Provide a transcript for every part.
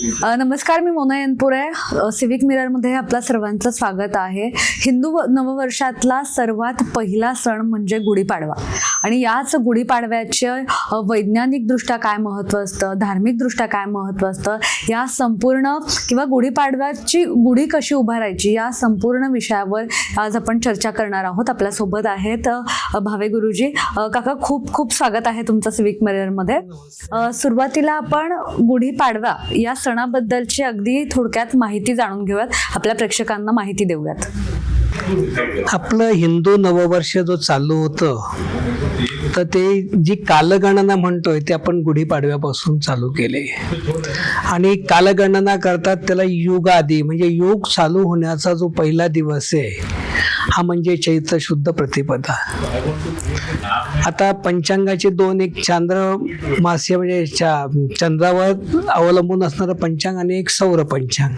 नमस्कार मी मोना यनपुरे. सिविक मिररमध्ये आपल्या सर्वांचं स्वागत आहे. हिंदू नववर्षातला सर्वात पहिला सण म्हणजे गुढीपाडवा. आणि याच गुढीपाडव्याचे वैज्ञानिकदृष्ट्या काय महत्त्व असतं धार्मिकदृष्ट्या काय महत्त्व असतं या संपूर्ण किंवा गुढीपाडव्याची गुढी कशी उभारायची या संपूर्ण विषयावर आज आपण चर्चा करणार आहोत. आपल्यासोबत आहेत भावे गुरुजी. काका खूप खूप स्वागत आहे तुमचं सिविक मिररमध्ये सुरुवातीला आपण गुढीपाडवा या सणाबद्दलची अगदी थोडक्यात माहिती जाणून घेऊयात. आपल्या प्रेक्षकांना माहिती देऊयात. आपलं हिंदू नववर्ष जो चालू होतं तर ते जी कालगणना म्हणतोय ते आपण गुढीपाडव्यापासून चालू केले. आणि कालगणना करतात त्याला युगादी म्हणजे युग चालू होण्याचा जो पहिला दिवस आहे हा म्हणजे चैत्र शुद्ध प्रतिपदा. आता पंचांगाचे दोन एक चांद्र मासे म्हणजे चंद्रावर अवलंबून असणारं पंचांग आणि एक सौर पंचांग.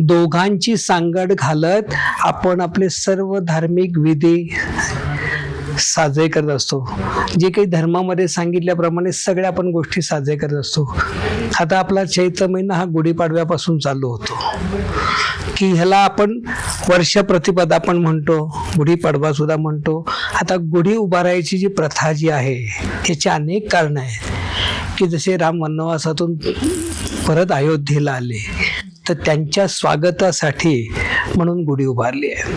दोघांची सांगड घालत आपण आपले सर्व धार्मिक विधी साजरे करत असतो. जे काही धर्मामध्ये सांगितल्याप्रमाणे सगळ्या आपण गोष्टी साजरे करत असतो. आता आपला चैत्र महिना हा गुढीपाडव्यापासून चालू होतो. की ह्याला आपण वर्ष प्रतिपदा आपण म्हणतो गुढीपाडवा सुद्धा म्हणतो. आता गुढी उभारायची जी प्रथा जी आहे याची अनेक कारणं आहेत. की जसे राम वनवासातून परत अयोध्येला आले तर त्यांच्या स्वागतासाठी म्हणून गुढी उभारली आहे.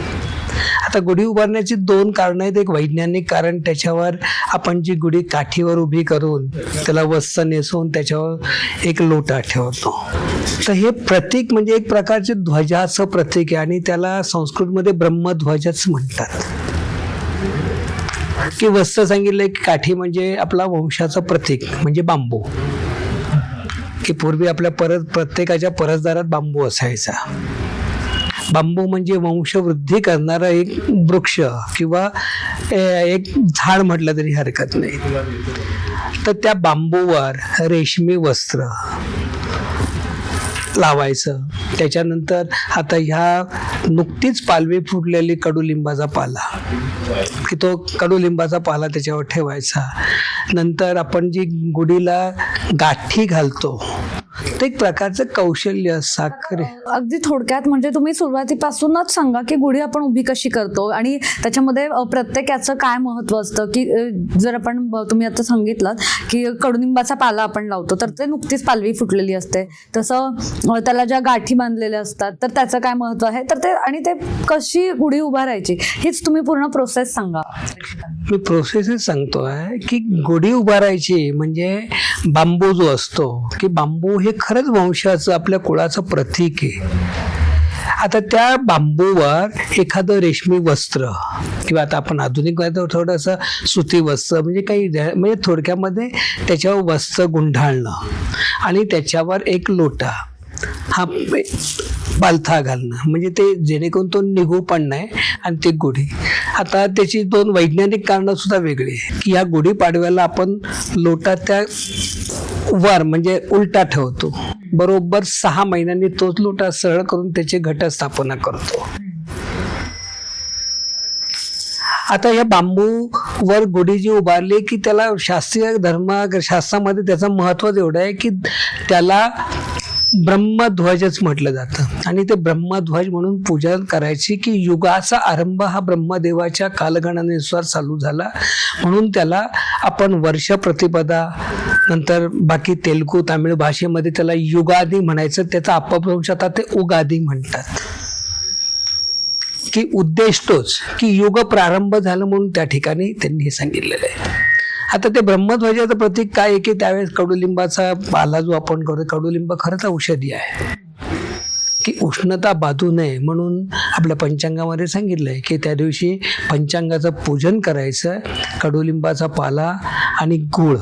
आता गुढी उभारण्याची दोन कारणं आहेत. एक वैज्ञानिक कारण त्याच्यावर आपण जी गुढी काठीवर उभी करून त्याला वस्त्र नेसून त्याच्यावर एक लोटा ठेवतो. तर हे प्रतीक म्हणजे एक प्रकारचे ध्वजाचं प्रतीक आहे आणि त्याला संस्कृतमध्ये ब्रह्मध्वजच म्हणतात. की वस्त्र सांगितलं की काठी म्हणजे आपला वंशाचं प्रतीक म्हणजे बांबू. की पूर्वी आपल्या परत प्रत्येकाच्या परसदारात बांबू असायचा. बांबू म्हणजे वंशवृद्धी करणारा एक वृक्ष किंवा एक झाड म्हटलं तरी हरकत नाही. तर त्या बांबूवर रेशमी वस्त्र लावायचं. त्याच्यानंतर आता ह्या नुकतीच पालवी फुटलेली कडुलिंबाचा पाला. की तो कडुलिंबाचा पाला त्याच्यावर ठेवायचा. नंतर आपण जी गुढीला गाठी घालतो ते एक प्रकारचं कौशल्य साखरे. अगदी थोडक्यात म्हणजे तुम्ही सुरुवातीपासूनच सांगा की गुढी आपण उभी कशी करतो आणि त्याच्यामध्ये अ, प्रत्येक याचं काय महत्त्व असतं की जर आपण तुम्ही आता सांगितलं की कडुनिंबाचा पाला आपण लावतो तर ते नुकतीच पालवी फुटलेली असते. तसं त्याला ज्या गाठी बांधलेल्या असतात तर त्याचं काय महत्त्व आहे? तर ते आणि ते कशी गुढी उभारायची हीच तुम्ही पूर्ण प्रोसेस सांगा. मी प्रोसेसच सांगतोय की गुढी उभारायची म्हणजे बांबू जो असतो की बांबू हे खरंच वंशाचं आपल्या कुळाचं प्रतीक आहे. आता त्या बांबूवर एखादं रेशमी वस्त्र किंवा आता आपण आधुनिक थोडंसं सुती वस्त्र म्हणजे काही म्हणजे थोडक्यामध्ये त्याच्यावर वस्त्र गुंढाळणं आणि त्याच्यावर एक लोटा हा पालथा घालणं म्हणजे ते जेणेकरून तो निघू पण नाही आणि ती गुढी. आता त्याची दोन वैज्ञानिक कारणं सुद्धा वेगळी आहे की या गुढीपाडव्याला आपण लोटा त्या वर म्हणजे उलटा ठेवतो. बरोबर सहा महिन्यांनी तोच लोटा सरळ करून त्याची घटस्थापना करतो. आता या बांबू वर गुढी जी उभारली की त्याला शास्त्रीय धर्म शास्त्रामध्ये त्याचं महत्त्व एवढं आहे की त्याला ब्रह्मध्वजच म्हटलं जातं. आणि ते ब्रह्मध्वज म्हणून पूजा करायची की युगाचा आरंभ हा ब्रह्मदेवाच्या कालगणनेनुसार चालू झाला. म्हणून त्याला आपण वर्ष प्रतिपदा नंतर बाकी तेलुगू तामिळ भाषेमध्ये त्याला युगादी म्हणायचं त्याचा अपभ्रंश आता ते उगादी म्हणतात. की उद्देश तोच की युग प्रारंभ झालं म्हणून त्या ठिकाणी त्यांनी हे सांगितलेलं आहे. आता ते ब्रह्मध्वजाचं प्रतीक काय आहे की त्यावेळेस कडुलिंबाचा पाला जो आपण करतो कडुलिंब खरंच औषधी आहे. की उष्णता बाधू नये म्हणून आपल्या पंचांगामध्ये सांगितलं आहे की त्या दिवशी पंचांगाचं पूजन करायचं कडुलिंबाचा पाला आणि गुळ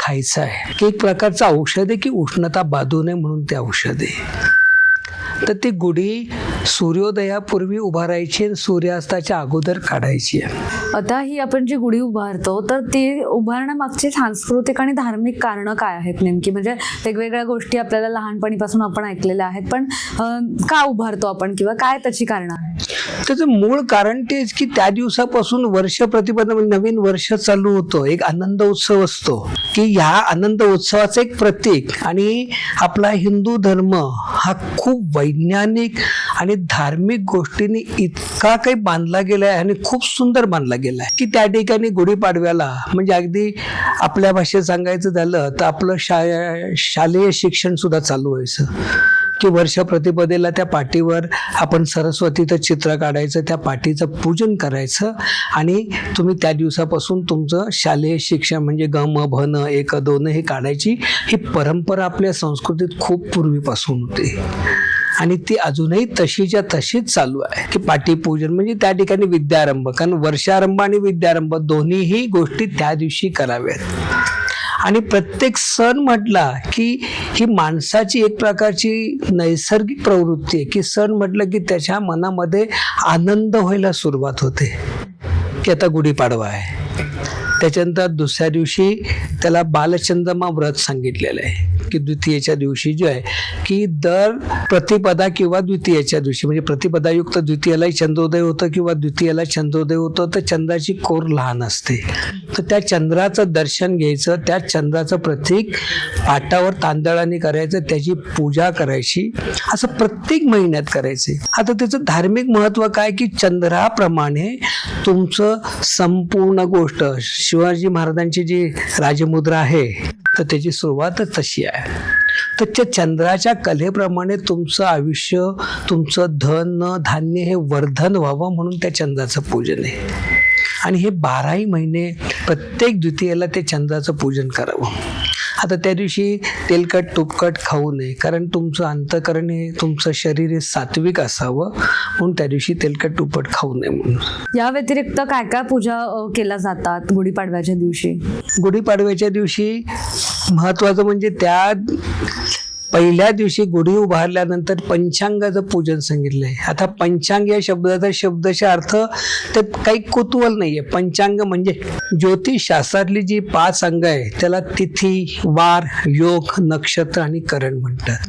खायचा आहे. एक प्रकारचं औषध आहे की उष्णता बाधू नये म्हणून ते औषध आहे. तर ती गुढी सूर्योदयापूर्वी उभारायची आणि सूर्यास्ताच्या अगोदर काढायची आहे. आता ही आपण जी गुढी उभारतो तर ती उभारण्यामागची सांस्कृतिक आणि धार्मिक कारणं काय आहेत नेमकी? म्हणजे वेगवेगळ्या गोष्टी आपल्याला लहानपणीपासून आपण ऐकलेल्या आहेत पण का उभारतो आपण किंवा काय त्याची कारणं आहेत? त्याचं मूळ कारण तेच की त्या दिवसापासून वर्ष प्रतिबंध म्हणजे नवीन वर्ष चालू होतं. एक आनंद उत्सव असतो. की ह्या आनंद उत्सवाचं एक प्रतीक आणि आपला हिंदू धर्म हा खूप वैज्ञानिक आणि धार्मिक गोष्टींनी इतका काही बांधला गेला आहे आणि खूप सुंदर बांधला गेला आहे की त्या ठिकाणी गुढीपाडव्याला म्हणजे अगदी आपल्या भाषेत सांगायचं झालं तर आपलं शा शालेय शिक्षण सुद्धा चालू व्हायचं. की वर्ष प्रतिपदेला त्या पाठीवर आपण सरस्वतीचं चित्र काढायचं त्या पाठीचं पूजन करायचं आणि तुम्ही त्या दिवसापासून तुमचं शालेय शिक्षण म्हणजे गम भन एक दोन हे काढायची ही परंपरा आपल्या संस्कृतीत खूप पूर्वीपासून होती. आणि ती अजूनही तशीच्या तशीच चालू आहे की पाठीपूजन म्हणजे त्या ठिकाणी विद्यारंभ. कारण वर्षारंभ आणि विद्यारंभ दोन्हीही गोष्टी त्या दिवशी कराव्यात. आणि प्रत्येक सण म्हटला की ही माणसाची एक प्रकारची नैसर्गिक प्रवृत्ती आहे. की सण म्हटलं की त्याच्या मनामध्ये आनंद व्हायला सुरुवात होते. की आता गुढीपाडवा आहे. त्याच्यानंतर दुसऱ्या दिवशी त्याला बालचंद्रमा व्रत सांगितलेलं आहे की द्वितीयेच्या दिवशी जे आहे की दर प्रतिपदा किंवा द्वितीयेच्या दिवशी म्हणजे प्रतिपदायुक्त द्वितीयेलाही चंद्रोदय होतं किंवा द्वितीयेला चंद्रोदय होतं तर चंद्राची कोर लहान असते. तर त्या चंद्राचं दर्शन घ्यायचं त्या चंद्राचं प्रतीक पाटावर तांदळाने करायचं त्याची पूजा करायची असं प्रत्येक महिन्यात करायचे. आता त्याचं धार्मिक महत्त्व काय की चंद्राप्रमाणे तुमचं संपूर्ण गोष्ट शिवाजी महाराजांची जी मुद्रा आहे तर त्याची सुरुवातच तशी आहे. तर त्या चंद्राच्या कलेप्रमाणे तुमचं आयुष्य तुमचं धन धान्य हे वर्धन व्हावं म्हणून त्या चंद्राचं पूजन आहे. आणि हे बाराही महिने प्रत्येक द्वितीयेला ते चंद्राचं पूजन करावं. आता त्या दिवशी तेलकट तुपकट खाऊ नये कारण तुमचं अंतकरण हे तुमचं शरीर हे सात्विक असावं म्हणून त्या दिवशी तेलकट तुपकट खाऊ नये म्हणून. या व्यतिरिक्त काय काय पूजा केल्या जातात गुढीपाडव्याच्या दिवशी? गुढीपाडव्याच्या दिवशी महत्त्वाचं म्हणजे त्या पहिल्या दिवशी गुढी उभारल्यानंतर पंचांगाचं पूजन सांगितलं आहे आता पंचांग या शब्दाचा शब्दाचा अर्थ त्यात काही कुतूहल नाहीये. पंचांग म्हणजे ज्योतिषशास्त्रातली जी पाच अंग आहे त्याला तिथी वार योग नक्षत्र आणि करण म्हणतात.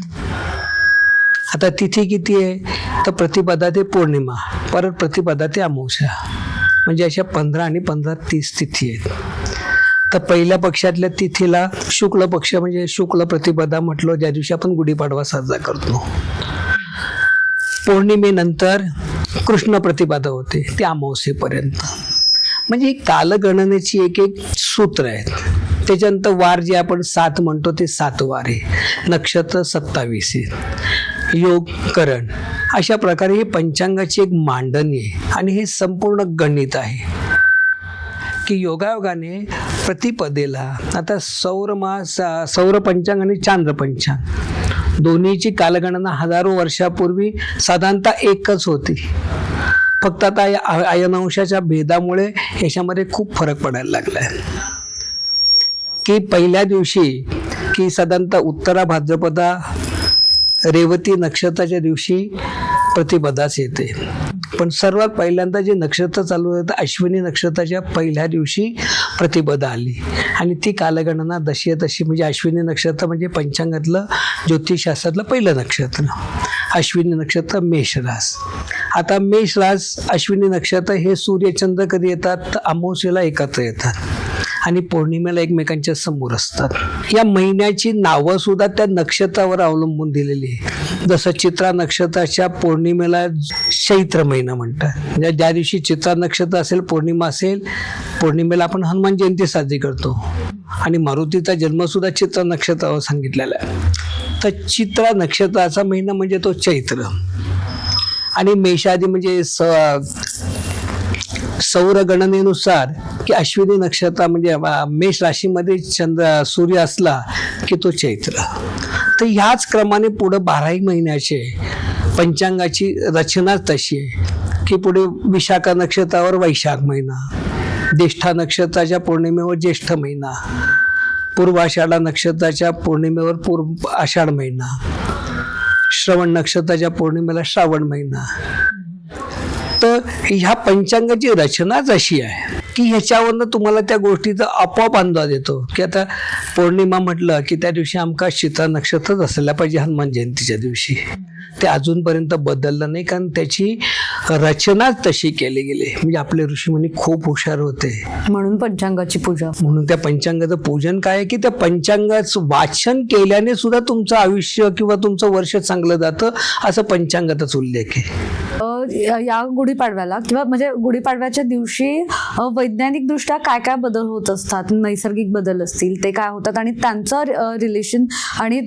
आता तिथी किती आहे? तर प्रतिपदा ते पौर्णिमा परत प्रतिपदा ते अमावस्या. म्हणजे अशा पंधरा आणि पंधरा तीस तिथी आहेत. तर पहिल्या पक्षातल्या तिथीला शुक्ल पक्ष म्हणजे शुक्ल प्रतिपदा म्हटलं ज्या दिवशी आपण गुढीपाडवा साजरा करतो. पौर्णिमेनंतर कृष्ण प्रतिपदा होते ते अमावस्येपर्यंत. म्हणजे ही कालगणनेची एक एक सूत्र आहेत. त्याच्यानंतर वार जे आपण सात म्हणतो ते सात वार आहे. नक्षत्र सत्तावीस आहे. योग करण अशा प्रकारे ही पंचांगाची एक मांडणी आहे. आणि हे संपूर्ण गणित आहे. की योगायोगाने प्रतिपदेला. आता सौरमास सौर पंचांग आणि चांद्र पंचांग. दोन्हीची कालगणना हजारो वर्षापूर्वी साधारणतः एकच होती. फक्त आता या आय- भेदामुळे याच्यामध्ये खूप फरक पडायला लागला आहे की पहिल्या दिवशी की साधारणतः उत्तरा भाद्रपदा रेवती नक्षत्राच्या दिवशी प्रतिपदाच येते. पण सर्वात पहिल्यांदा जे नक्षत्र चालू होतं अश्विनी नक्षत्राच्या पहिल्या दिवशी प्रतिपदा आली. आणि ती कालगणना दशी तशी म्हणजे अश्विनी नक्षत्र म्हणजे पंचांगातलं ज्योतिषशास्त्रातलं पहिलं नक्षत्र. अश्विनी नक्षत्र मेषरास आता मेषरास अश्विनी नक्षत्र हे सूर्यचंद्र कधी येतात? तर अमावस्येला एकत्र येतात. आणि पौर्णिमेला एकमेकांच्या समोर असतात. या महिन्याची नावं सुद्धा त्या नक्षत्रावर अवलंबून दिलेली आहे. जसं चित्रा नक्षत्राच्या पौर्णिमेला चैत्र महिना म्हणतात. म्हणजे ज्या दिवशी चित्रा नक्षत्र असेल पौर्णिमा असेल पौर्णिमेला आपण हनुमान जयंती साजरी करतो. आणि मारुतीचा जन्मसुद्धा चित्र चित्रा नक्षत्रावर सांगितलेला आहे. तर चित्रा नक्षत्राचा महिना म्हणजे तो चैत्र. आणि मेषादी म्हणजे स सौर गणनेनुसार की अश्विनी नक्षत्र म्हणजे मेष राशीमध्ये चंद्र सूर्य असला की तो चैत्र. तर ह्याच क्रमाने पुढं बाराही महिन्याचे पंचांगाची रचना तशी आहे की पुढे विशाखा नक्षत्रावर वैशाख महिना ज्येष्ठा नक्षत्राच्या पौर्णिमेवर ज्येष्ठ महिना पूर्वाषाढा नक्षत्राच्या पौर्णिमेवर पूर्व आषाढ महिना श्रवण नक्षत्राच्या पौर्णिमेला श्रावण महिना. तर ह्या पंचांगाची रचनाच अशी आहे की ह्याच्यावरनं तुम्हाला त्या गोष्टीचा आपोआप अंदाज येतो. की आता पौर्णिमा म्हटलं की त्या दिवशी आमका चित्रा नक्षत्रच असायला पाहिजे हनुमान जयंतीच्या दिवशी. ते अजूनपर्यंत बदललं नाही कारण त्याची रचनाच तशी केली गेली. म्हणजे आपले ऋषीमुनी खूप हुशार होते. म्हणून पंचांगाची पूजा. म्हणून त्या पंचांगाचं पूजन काय आहे की त्या पंचांगाचं वाचन केल्याने सुद्धा तुमचं आयुष्य किंवा तुमचं वर्ष चांगलं जातं असं पंचांगातच उल्लेख आहे. या- गुढीपाडव्याला किंवा म्हणजे गुढीपाडव्याच्या दिवशी वैज्ञानिकदृष्ट्या काय काय बदल होत असतात? नैसर्गिक बदल असतील ते काय होतात? आणि त्यांचं रिलेशन आणि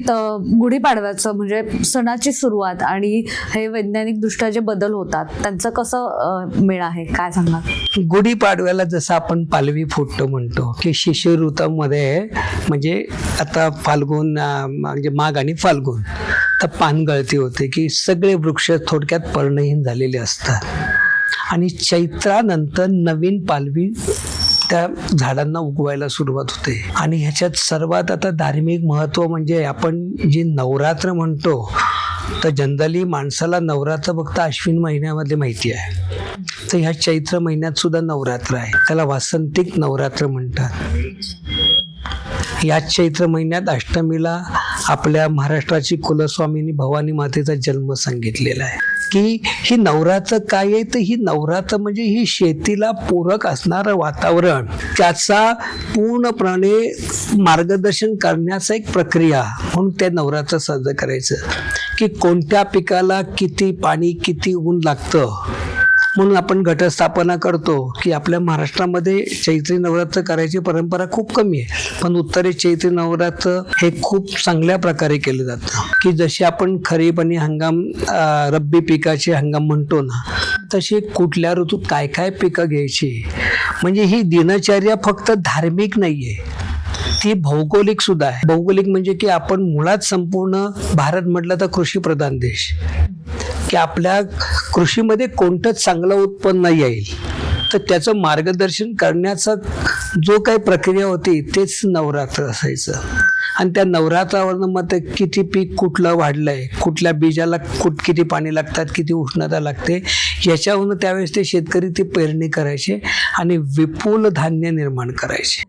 गुढीपाडव्याचं म्हणजे सणाची सुरुवात आणि हे वैज्ञानिकदृष्ट्या जे बदल होतात त्यांचं कसं मेळ आहे? काय सांगणार गुढीपाडव्याला जसं आपण पालवी फुटतो म्हणतो की शिशिर ऋतूमध्ये म्हणजे आता फाल्गुन म्हणजे माघ आणि फाल्गुन. पानगळती होते की सगळे वृक्ष थोडक्यात पर्णहीन झालेले असतात. आणि चैत्रानंतर नवीन पालवी त्या झाडांना उगवायला सुरुवात होते. आणि ह्याच्यात सर्वात आता धार्मिक महत्त्व म्हणजे आपण जी नवरात्र म्हणतो तर जनरली माणसाला नवरात्र फक्त अश्विन महिन्यामध्ये माहिती आहे. तर ह्या चैत्र महिन्यात सुद्धा नवरात्र आहे. त्याला वासंतिक नवरात्र म्हणतात. या चैत्र महिन्यात अष्टमीला आपल्या महाराष्ट्राची कुलस्वामिनी भवानी मातेचा जन्म सांगितलेला आहे. की ही नवरात्र काय आहे? तर ही नवरात्र म्हणजे ही शेतीला पूरक असणारं वातावरण. त्याचा पूर्णपणे मार्गदर्शन करण्याचा एक प्रक्रिया म्हणून ते नवरात्र साजरं करायचं. की कोणत्या पिकाला किती पाणी किती ऊन लागतं? म्हणून आपण घटस्थापना करतो की आपल्या महाराष्ट्रामध्ये चैत्री नवरात्र करायची परंपरा खूप कमी आहे. पण उत्तरेत चैत्री नवरात्र हे खूप चांगल्या प्रकारे केलं जातं. की जशी आपण खरीप आणि हंगाम रब्बी पिकाचे हंगाम म्हणतो ना तशी कुठल्या ऋतूत काय काय पिकं घ्यायची? म्हणजे ही दिनचर्या फक्त धार्मिक नाहीये. ती भौगोलिक सुद्धा आहे. भौगोलिक म्हणजे की आपण मुळात संपूर्ण भारत म्हटलं तर कृषी प्रधान देश. की आपल्या कृषीमध्ये कोणतं चांगलं उत्पन्न येईल? तर त्याचं मार्गदर्शन करण्याचा जो काही प्रक्रिया होती तेच नवरात्र असायचं. आणि त्या नवरात्रावरनं मग ते किती पीक कुठलं वाढलंय कुठल्या बीजाला कुठ किती पाणी लागतात किती उष्णता लागते याच्यावरून त्यावेळेस ते शेतकरी ती पेरणी करायचे आणि विपुल धान्य निर्माण करायचे.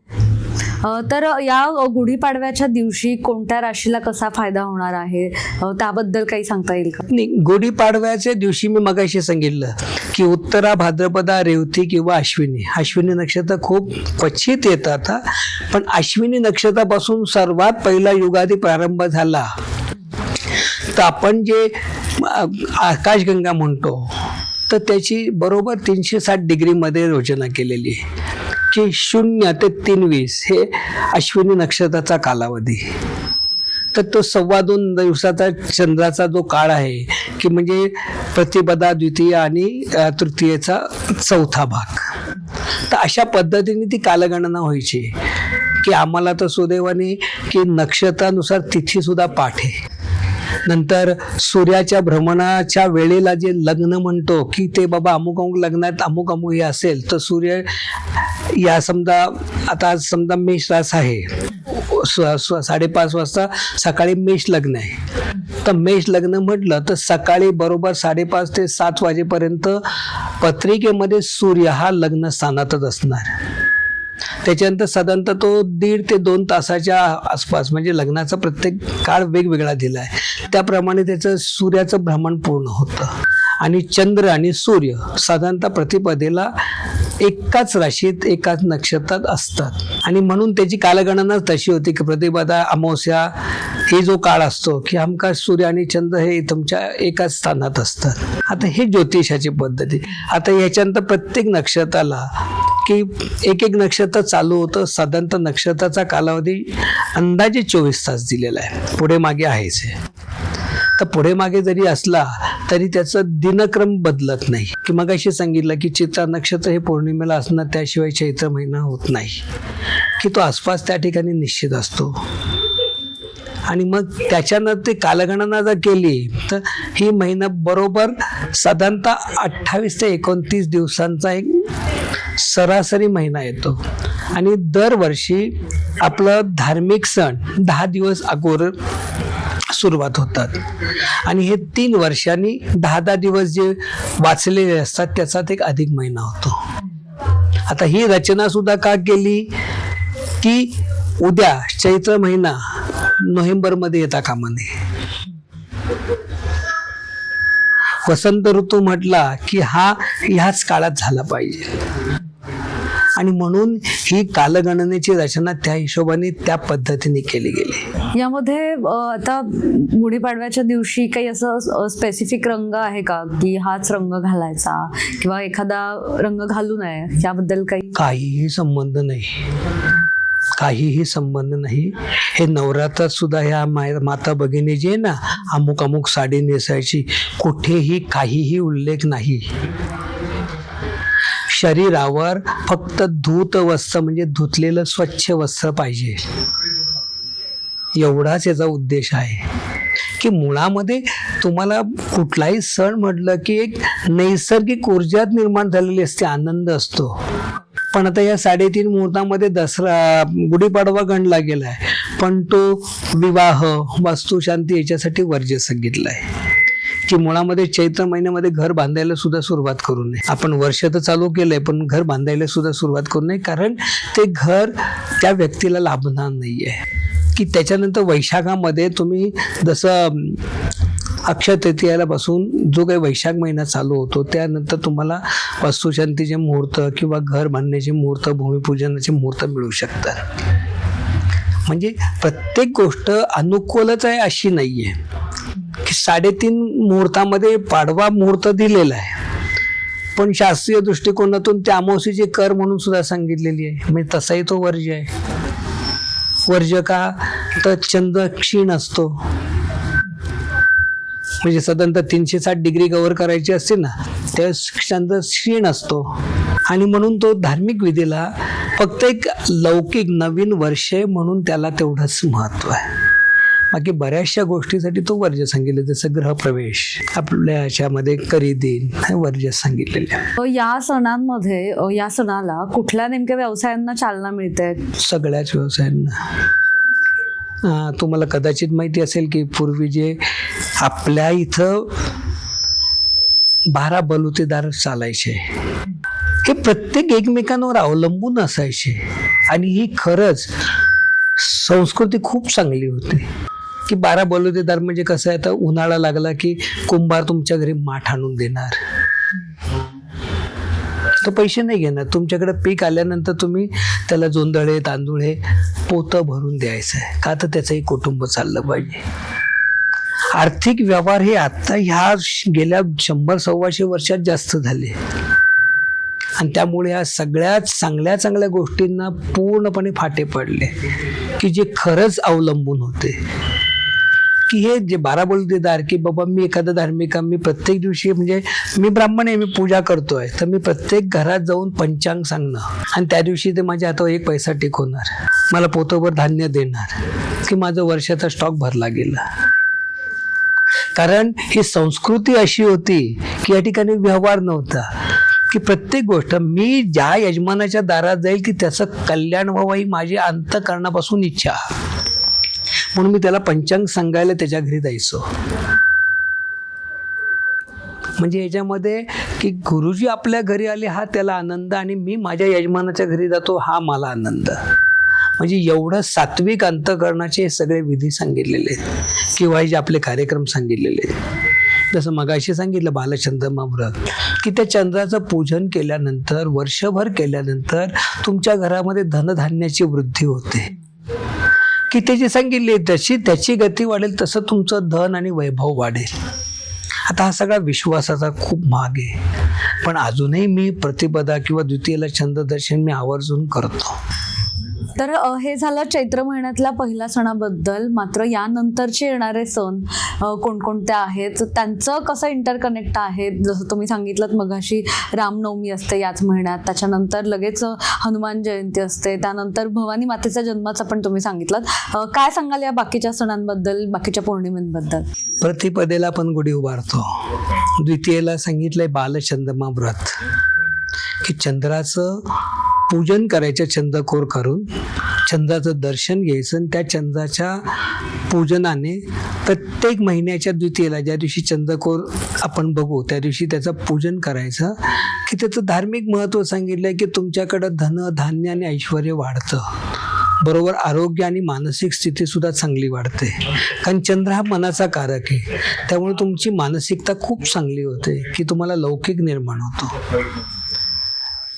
तर या गुढीपाडव्याच्या दिवशी कोणत्या राशीला कसा फायदा होणार आहे? त्याबद्दल काही सांगता येईल का? नाही गुढीपाडव्याच्या दिवशी मी मगाशी सांगितलं की उत्तरा भाद्रपदा रेवती किंवा अश्विनी. अश्विनी नक्षत्र खूप क्वचित येतात पण अश्विनी नक्षत्रापासून सर्वात पहिला युगादी प्रारंभ झाला. तर आपण जे आकाशगंगा म्हणतो तर त्याची बरोबर तीनशे साठ डिग्रीमध्ये योजना केलेली आहे. की शून्य ते तीन वीस हे अश्विनी नक्षत्राचा कालावधी. तर तो सव्वा दोन दिवसाचा चंद्राचा जो काळ आहे की म्हणजे प्रतिपदा द्वितीय आणि तृतीयेचा चौथा भाग. तर अशा पद्धतीने ती कालगणना व्हायची की आम्हाला तर सुदैवाने की नक्षत्रानुसार तिथी सुद्धा पाठ आहे. नंतर सूर्याच्या भ्रमणाच्या वेळेला जे लग्न म्हणतो की ते बाबा अमुक अमुक लग्नात अमुक अमुक हे असेल तर सूर्य या समजा आता समजा मेष रास आहे. स- साडेपाच वाजता सकाळी मेष लग्न आहे. तर मेष लग्न म्हटलं तर सकाळी बरोबर साडेपाच ते सात वाजेपर्यंत पत्रिकेमध्ये सूर्य हा लग्न स्थानातच असणार. त्याच्यानंतर साधारणतः तो दीड ते दोन तासाच्या आसपास म्हणजे लग्नाचा प्रत्येक काळ वेगवेगळा दिला आहे त्याप्रमाणे त्याचं सूर्याचं भ्रमण पूर्ण होतं. आणि चंद्र आणि सूर्य साधारणतः प्रतिपदेला एकाच राशीत एकाच नक्षत्रात असतात. आणि म्हणून त्याची कालगणना तशी होती की प्रतिपदा अमावस्या हे जो काळ असतो की हमका सूर्य आणि चंद्र हे तुमच्या एकाच स्थानात असतात. आता हे ज्योतिषाची पद्धती. आता याच्यानंतर प्रत्येक नक्षत्राला की एक एक नक्षत्र चालू होतं. साधारणतः नक्षत्राचा कालावधी अंदाजे चोवीस तास दिलेला आहे. पुढे मागे आहेच आहे तर पुढे मागे जरी असला तरी त्याचं दिनक्रम बदलत नाही. की मग अशी सांगितलं की चित्रा नक्षत्र हे पौर्णिमेला असणार त्याशिवाय चैत्र महिना होत नाही. की तो आसपास त्या ठिकाणी निश्चित असतो. आणि मग त्याच्यानं ते कालगणना जर केली तर ही महिना बरोबर साधारणतः अठ्ठावीस ते एकोणतीस दिवसांचा एक सरासरी महिना येतो. आणि दरवर्षी आपलं धार्मिक सण दहा दिवस अगोदर सुरुवात होतात. आणि हे तीन वर्षांनी दहा दहा दिवस जे वाचलेले असतात त्याचाच एक अधिक महिना होतो. आता ही रचना सुद्धा का केली? की उद्या चैत्र महिना नोव्हेंबरमध्ये येता कामा नये. वसंत ऋतू म्हटला की हा ह्याच काळात झाला पाहिजे. आणि म्हणून ही कालगणनेची रचना त्या हिशोबाने त्या पद्धतीने केली गेली. यामध्ये आता गुढीपाडव्याच्या दिवशी काही असं स्पेसिफिक रंग आहे का? की हाच रंग घालायचा किंवा एखादा रंग घालू नये याबद्दल काही? काहीही संबंध नाही. काहीही संबंध नाही. हे नवरात्रात सुद्धा ह्या माय माता भगिनी जे आहे ना अमुक अमुक साडी नेसायची कुठेही काहीही उल्लेख नाही. शरीरावर फक्त धूत वस्त्र म्हणजे धुतलेलं स्वच्छ वस्त्र पाहिजे. एवढाच याचा उद्देश आहे. की मुळामध्ये तुम्हाला कुठलाही सण म्हटलं की एक नैसर्गिक ऊर्जात निर्माण झालेली असते आनंद असतो. पण आता या साडेतीन मुहूर्तामध्ये दसरा गुढीपाडवा गणला गेलाय. पण तो विवाह वास्तुशांती याच्यासाठी वर्ज सांगितलाय की मुळामध्ये चैत्र महिन्यामध्ये घर बांधायला सुद्धा सुरुवात करू नये. आपण वर्ष तर चालू केलंय पण घर बांधायला सुद्धा सुरुवात करू नये कारण ते घर त्या व्यक्तीला लाभणार नाहीये. की त्याच्यानंतर वैशाखामध्ये तुम्ही जसं अक्षय तृतीयाला पासून जो काही वैशाख महिना चालू होतो त्यानंतर तुम्हाला वास्तुशांतीचे मुहूर्त किंवा घर बांधण्याचे मुहूर्त भूमिपूजनाचे मुहूर्त मिळू शकतात. म्हणजे प्रत्येक गोष्ट अनुकूलच आहे अशी नाहीये. आहे साडेतीन मुहूर्तामध्ये पाडवा मुहूर्त दिलेला आहे. पण शास्त्रीय दृष्टिकोनातून त्या अमावसीचे कर म्हणून सुद्धा सांगितलेली आहे. म्हणजे तसाही तो वर्ज आहे. वर्ज का? तर चंद्र क्षीण असतो. म्हणजे साधारणतः तीनशे साठ डिग्री कव्हर करायची असते ना त्यावेळेस चंद्र क्षीण असतो. आणि म्हणून तो धार्मिक विधीला फक्त एक लौकिक नवीन वर्ष आहे म्हणून त्याला तेवढंच महत्त्व आहे. बाकी बऱ्याचशा गोष्टीसाठी तो वर्ज्य सांगितलं जसं ग्रहप्रवेश आपल्या ह्याच्यामध्ये करीदीन हे वर्ज्य सांगितलेले. या सणांमध्ये या सणाला कुठल्या नेमक्या व्यवसायांना चालना मिळते? सगळ्याच व्यवसायांना. तुम्हाला कदाचित माहिती असेल की पूर्वी जे आपल्या इथं बारा बलुतेदार चालायचे. हे प्रत्येक एकमेकांवर अवलंबून असायचे. आणि ही खरंच संस्कृती खूप चांगली होती. की बारा बलुतेदार म्हणजे कसं आहे? तर उन्हाळा लागला की कुंभार तुमच्या घरी माठ आणून देणार. तो पैसे नाही घेणार. तुमच्याकडे पीक आल्यानंतर तुम्ही त्याला जोंधळे तांदूळे पोतं भरून द्यायचं आहे. का तर त्याचंही कुटुंब चाललं पाहिजे. आर्थिक व्यवहार हे आता ह्या श- गेल्या शंभर सव्वाशे वर्षात जास्त झाले. आणि त्यामुळे या सगळ्यात चांगल्या चांगल्या गोष्टींना पूर्णपणे फाटे पडले. की जे खरंच अवलंबून होते. की हे जे बारा बोलतेदार की बाबा मी एखादा धार्मिक मी प्रत्येक दिवशी म्हणजे मी ब्राह्मण आहे मी पूजा करतोय. तर मी प्रत्येक घरात जाऊन पंचांग सांगणं. आणि त्या दिवशी ते माझ्या हातावर एक पैसा टिकवणार. मला पोतोभर धान्य देणार. की माझं वर्षाचा स्टॉक भरला गेला. कारण ही संस्कृती अशी होती की या ठिकाणी व्यवहार नव्हता. की प्रत्येक गोष्ट मी ज्या यजमानाच्या दारात जाईल की त्याचं कल्याण व्हावं ही माझी अंतकरणापासून इच्छा. म्हणून मी त्याला पंचांग सांगायला त्याच्या घरी जायचो. म्हणजे याच्यामध्ये की गुरुजी आपल्या घरी आले हा त्याला आनंद आणि मी माझ्या यजमानाच्या घरी जातो हा मला आनंद. म्हणजे एवढं सात्विक अंतकरणाचे हे सगळे विधी सांगितलेले आहेत. किंवा हे जे आपले कार्यक्रम सांगितलेले आहेत. जसं मगाशी सांगितलं बालचंद्र व्रत की त्या चंद्राचं पूजन केल्यानंतर वर्षभर केल्यानंतर तुमच्या घरामध्ये धनधान्याची वृद्धी होते. की त्याची सांगितली जशी त्याची गती वाढेल तसं तुमचं धन आणि वैभव वाढेल. आता हा सगळा विश्वासाचा खूप माग आहे. पण अजूनही मी प्रतिपदा किंवा द्वितीयला दर्शन मी आवर्जून करतो. तर हे झालं चैत्र महिन्यातल्या पहिल्या सणाबद्दल. मात्र यानंतरचे येणारे सण कोणकोणते आहेत? त्यांचं कसं इंटरकनेक्ट आहे? जसं तुम्ही सांगितलं मगाशी रामनवमी असते याच महिन्यात. त्याच्यानंतर लगेच हनुमान जयंती असते. त्यानंतर भवानी मातेच्या जन्माचं पण तुम्ही सांगितलं काय सांगाल या बाकीच्या सणांबद्दल बाकीच्या पौर्णिमेंबद्दल? प्रतिपदेला पण गुढी उभारतो. द्वितीयेला सांगितलंय बालचंद्रमा व्रत. की चंद्राचं पूजन करायचं चंद्रकोर करून चंद्राचं दर्शन घ्यायचं आणि त्या छंदाच्या पूजनाने प्रत्येक महिन्याच्या द्वितीयेला ज्या दिवशी चंद्रकोर आपण बघू त्या दिवशी त्याचं पूजन करायचं. की त्याचं धार्मिक महत्त्व सांगितलं आहे की तुमच्याकडं धन धान्य आणि ऐश्वर वाढतं. बरोबर आरोग्य आणि मानसिक स्थिती सुद्धा चांगली वाढते. कारण चंद्र हा मनाचा कारक आहे. त्यामुळे तुमची मानसिकता खूप चांगली होते की तुम्हाला लौकिक निर्माण होतो.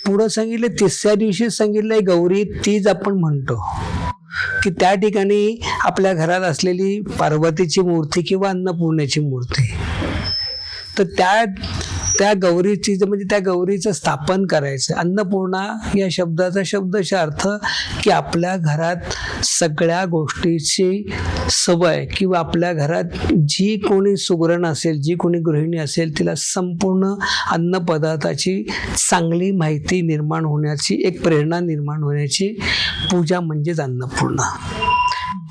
पुढं सांगितलं तिसऱ्या दिवशी सांगितलंय गौरी तीच आपण म्हणतो. की त्या ठिकाणी आपल्या घरात असलेली पार्वतीची मूर्ती किंवा अन्नपूर्णेची मूर्ती. तर त्या त्या गौरीची म्हणजे त्या गौरीचं स्थापन करायचं. अन्नपूर्णा या शब्दाचा शब्दशा अर्थ की आपल्या घरात सगळ्या गोष्टीची सवय किंवा आपल्या घरात जी कोणी सुगरण असेल जी कोणी गृहिणी असेल तिला संपूर्ण अन्नपदार्थाची चांगली माहिती निर्माण होण्याची एक प्रेरणा निर्माण होण्याची पूजा म्हणजेच अन्नपूर्णा.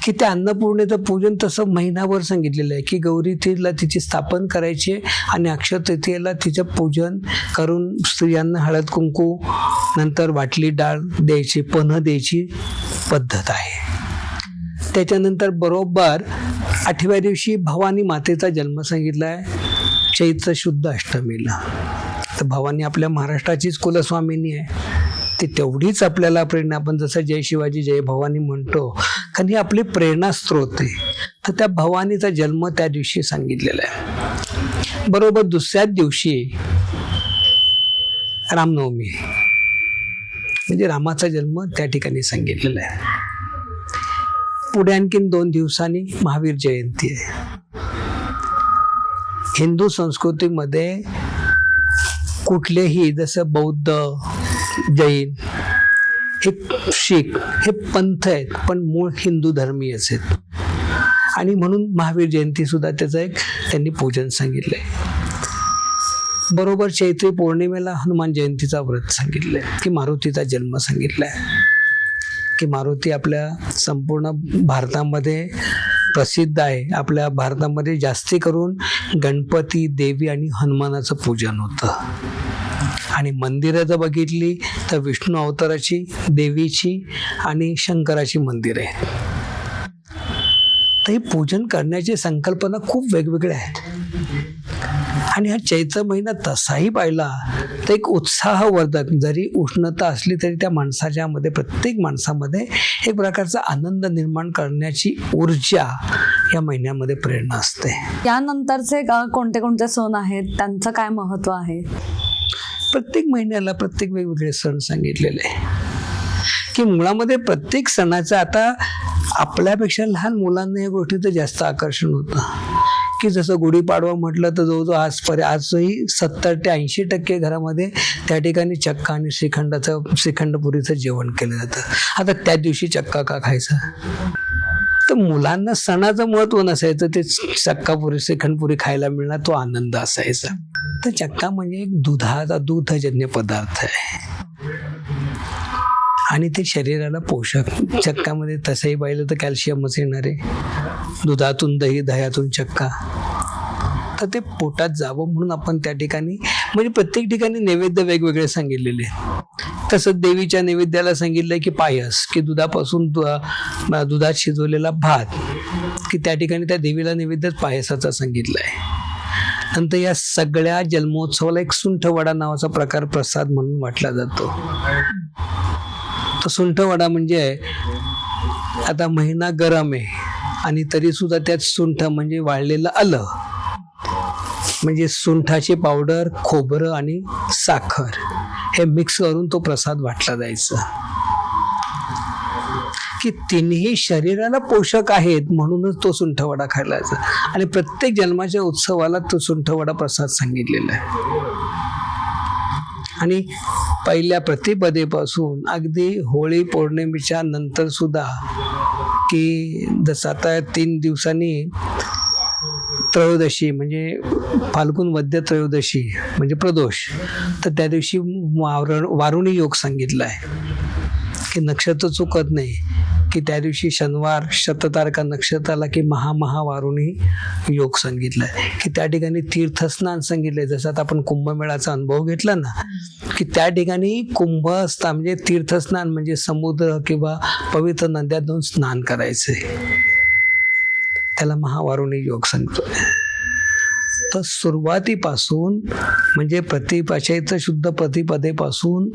की त्या अन्नपूर्णेचं पूजन तसं महिनाभर सांगितलेलं आहे की गौरी तिला तिची स्थापन करायची आणि अक्षय तृतीयेला तिचं पूजन करून स्त्रियांना हळद कुंकू नंतर वाटली डाळ द्यायची पन्ह द्यायची पद्धत आहे. त्याच्यानंतर बरोबर आठव्या दिवशी भवानी मातेचा जन्म सांगितला आहे चैत्र शुद्ध अष्टमीला. तर भवानी आपल्या महाराष्ट्राचीच कुलस्वामिनी आहे. ती तेवढीच आपल्याला प्रेरणा. आपण जसं जय शिवाजी जय भवानी म्हणतो कारण ही आपली प्रेरणा स्रोत आहे. तर त्या भवानीचा जन्म त्या दिवशी सांगितलेला आहे. बरोबर दुसऱ्याच दिवशी रामनवमी. म्हणजे रामाचा जन्म त्या ठिकाणी सांगितलेला आहे. पुढे आणखीन दोन दिवसांनी महावीर जयंती आहे. हिंदू संस्कृतीमध्ये कुठलेही जसं बौद्ध जैन हे शीख हे पंथ आहेत पण मूळ हिंदू धर्मीयच आहेत. आणि म्हणून महावीर जयंती सुद्धा त्याचं एक त्यांनी पूजन सांगितलंय. बरोबर चैत्री पौर्णिमेला हनुमान जयंतीचा व्रत सांगितलंय की मारुतीचा जन्म सांगितलाय. की मारुती आपल्या संपूर्ण भारतामध्ये प्रसिद्ध आहे. आपल्या भारतामध्ये जास्ती करून गणपती देवी आणि हनुमानाचं पूजन होतं. आणि मंदिरं जर बघितली तर विष्णू अवताराची देवीची आणि शंकराची मंदिर आहे तर ही पूजन करण्याची संकल्पना खूप वेगवेगळ्या आहेत. आणि हा चैत्र महिना तसाही पाहिला तर एक उत्साहवर्धक जरी उष्णता असली तरी त्या माणसाच्या मध्ये प्रत्येक माणसामध्ये एक प्रकारचा आनंद निर्माण करण्याची ऊर्जा या महिन्यामध्ये प्रेरणा असते. यानंतरचे कोणते कोणते सण आहेत? त्यांचं काय महत्त्व आहे? प्रत्येक महिन्याला प्रत्येक वेगवेगळे सण सांगितलेले की मुळामध्ये प्रत्येक सणाचं आता आपल्यापेक्षा लहान मुलांना या गोष्टीचं जास्त आकर्षण होतं. की जसं गुढीपाडवा म्हटलं तर जवळजवळ आजपर्यंत आजही सत्तर ते ऐंशी टक्के घरामध्ये त्या ठिकाणी चक्का आणि श्रीखंडाचं श्रीखंडपुरीचं जेवण केलं जातं. आता त्या दिवशी चक्का का खायचा? तर मुलांना सणाचं महत्त्व नसायचं ते चक्कापुरी श्रीखंडपुरी खायला मिळणार तो आनंद असायचा. तर चक्का म्हणजे एक दुधाचा दूधजन्य पदार्थ आहे. आणि ते शरीराला पोषक. चक्कामध्ये तसंही पाहिलं तर कॅल्शियमच येणार आहे. दुधातून दही दह्यातून चक्का. तर ते पोटात जावं म्हणून आपण त्या ठिकाणी म्हणजे प्रत्येक ठिकाणी नैवेद्य वेगवेगळे सांगितलेले तसंच देवीच्या नैवेद्याला सांगितलंय की पायस की दुधापासून दुधात शिजवलेला भात की त्या ठिकाणी त्या देवीला नैवेद्यच पायसाचा सांगितलं आहे नंतर या सगळ्या जन्मोत्सवाला एक सुंठवडा नावाचा प्रकार प्रसाद म्हणून वाटला जातो. तर सुंठवडा म्हणजे आता महिना गरम आहे आणि तरी सुद्धा त्यात सुंठ म्हणजे वाळलेलं आलं. म्हणजे सुंठाची पावडर खोबरं आणि साखर. हे मिक्स करून तो प्रसाद वाटला जायचा. की तिन्ही शरीराला पोषक आहेत म्हणूनच तो सुंठवडा खायला जायचा. आणि प्रत्येक जन्माच्या उत्सवाला तो सुंठवडा प्रसाद सांगितलेला आहे. आणि पहिल्या प्रतिपदेपासून अगदी होळी पौर्णिमेच्या नंतर सुद्धा की जसं आता तीन दिवसांनी त्रयोदशी म्हणजे फाल्गुन वद्य त्रयोदशी म्हणजे प्रदोष. तर त्या दिवशी वारण वारुणी योग सांगितला आहे. की नक्षत्र चुकत नाही. की त्या दिवशी शनिवार शततारका नक्षत्राला की महामहावारुणी योग सांगितलाय की त्या ठिकाणी तीर्थस्नान सांगितलंय. जसं आता आपण कुंभमेळाचा अनुभव घेतला ना की त्या ठिकाणी कुंभ असता म्हणजे तीर्थस्नान म्हणजे समुद्र किंवा पवित्र नद्यात जाऊन स्नान करायचंय. त्याला महावारुणी योग सांगतोय तर सुरुवातीपासून म्हणजे प्रतिपाचैत्र शुद्ध प्रतिपदेपासून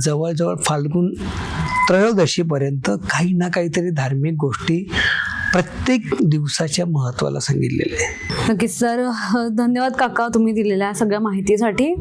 जवळजवळ फाल्गुन त्रयोदशीपर्यंत काही ना काहीतरी धार्मिक गोष्टी प्रत्येक दिवसाच्या महत्वाला सांगितलेलं आहे. नक्कीच सर धन्यवाद काका तुम्ही दिलेल्या सगळ्या माहितीसाठी.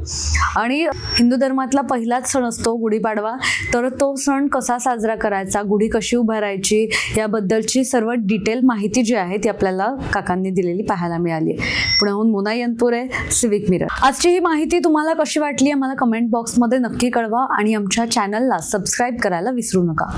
आणि हिंदू धर्मातला पहिलाच सण असतो गुढीपाडवा. तर तो सण कसा साजरा करायचा गुढी कशी उभारायची याबद्दलची सर्व डिटेल माहिती जी आहे ती आपल्याला काकांनी दिलेली पाहायला मिळाली. पुण्याहून मोना यनपुरे सिविक मिरर. आजची ही माहिती तुम्हाला कशी वाटली आम्हाला कमेंट बॉक्समध्ये नक्की कळवा आणि आमच्या चॅनलला सबस्क्राईब करायला विसरू नका.